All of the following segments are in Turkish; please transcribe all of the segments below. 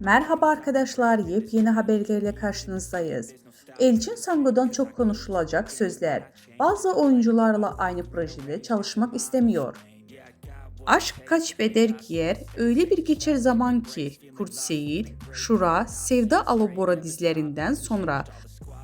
Merhaba arkadaşlar, yepyeni haberlerle karşınızdayız. Elçin Sango'dan çok konuşulacak sözler. Bazı oyuncularla aynı projede çalışmak istemiyor. Aşk kaç beder giyer, öyle bir geçer zaman ki Kurt Seyit, Şura, Sevda Alobora dizilerinden sonra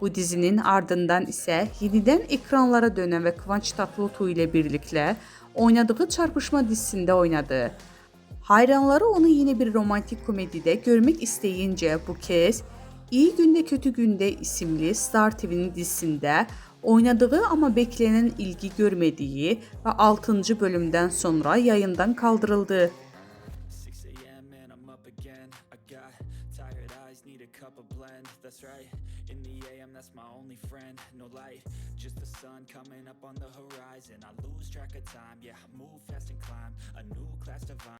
Bu dizinin ardından ise yeniden ekranlara dönen ve Kıvanç Tatlıtuğ ile birlikte oynadığı Çarpışma dizisinde oynadı. Hayranları onu yine bir romantik komedide görmek isteyince bu kez İyi Günde Kötü Günde isimli Star TV'nin dizisinde oynadığı ama beklenen ilgi görmediği ve 6. bölümden sonra yayından kaldırıldı. that's my only friend No light, just the sun coming up on the horizon. I lose track of time, yeah, move fast and climb A new class divine.